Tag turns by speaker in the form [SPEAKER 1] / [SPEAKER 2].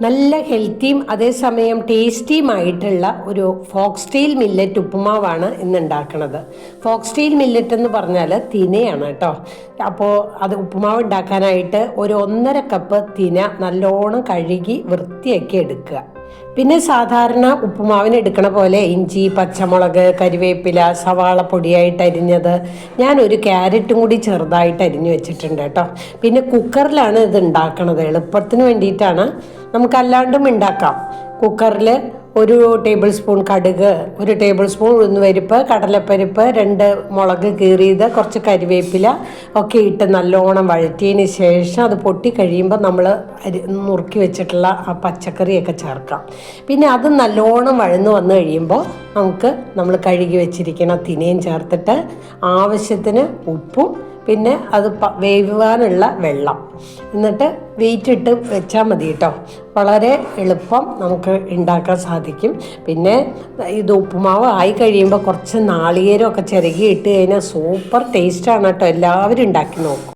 [SPEAKER 1] നല്ല ഹെൽത്തിയും അതേസമയം ടേസ്റ്റിയുമായിട്ടുള്ള ഒരു ഫോക്സ്റ്റെയിൽ മില്ലറ്റ് ഉപ്പുമാവാണ് ഇന്ന് ഉണ്ടാക്കുന്നത് മില്ലറ്റ് എന്ന് പറഞ്ഞാൽ തിനയാണ് കേട്ടോ അപ്പോൾ അത് ഉപ്പുമാവ് ഉണ്ടാക്കാനായിട്ട് ഒരു ഒന്നര കപ്പ് തിന നല്ലോണം കഴുകി വൃത്തിയാക്കി എടുക്കുക. പിന്നെ സാധാരണ ഉപ്പുമാവിന് എടുക്കണ പോലെ ഇഞ്ചി പച്ചമുളക് കരിവേപ്പില സവാള പൊടിയായിട്ട് അരിഞ്ഞത് ഞാൻ ഒരു ക്യാരറ്റും കൂടി ചെറുതായിട്ട് അരിഞ്ഞു വെച്ചിട്ടുണ്ട് കേട്ടോ. പിന്നെ കുക്കറിലാണ് ഇത് ഉണ്ടാക്കണത്. എളുപ്പത്തിന് വേണ്ടിയിട്ടാണ്. നമുക്കല്ലാണ്ടും ഉണ്ടാക്കാം. കുക്കറിൽ ഒരു ടേബിൾ സ്പൂൺ കടുക് ഒരു ടേബിൾ സ്പൂൺ ഉഴുന്നുപരിപ്പ് കടലപ്പരിപ്പ് രണ്ട് മുളക് കീറിയത് കുറച്ച് കരിവേപ്പില ഒക്കെ ഇട്ട് നല്ലോണം വഴറ്റിയതിന് ശേഷം അത് പൊട്ടി കഴിയുമ്പോൾ നമ്മൾ അരി നുറുക്കി വെച്ചിട്ടുള്ള ആ പച്ചക്കറിയൊക്കെ ചേർക്കാം. പിന്നെ അത് നല്ലോണം വഴന്ന് വന്നു കഴിയുമ്പോൾ നമുക്ക് നമ്മൾ കഴുകി വെച്ചിരിക്കുന്ന തിനയും ചേർത്തിട്ട് ആവശ്യത്തിന് ഉപ്പും പിന്നെ അത് വേവാനുള്ള വെള്ളം. എന്നിട്ട് വെയിറ്റ് ഇട്ട് വെച്ചാൽ മതി കേട്ടോ വളരെ എളുപ്പം നമുക്ക് ഉണ്ടാക്കാൻ സാധിക്കും. പിന്നെ ഇത് ഉപ്പുമാവ് ആയി കഴിയുമ്പോൾ കുറച്ച് നാളികേരമൊക്കെ ചിരകി ഇട്ട് കഴിഞ്ഞാൽ സൂപ്പർ ടേസ്റ്റാണ് കേട്ടോ എല്ലാവരും ഉണ്ടാക്കി നോക്കും.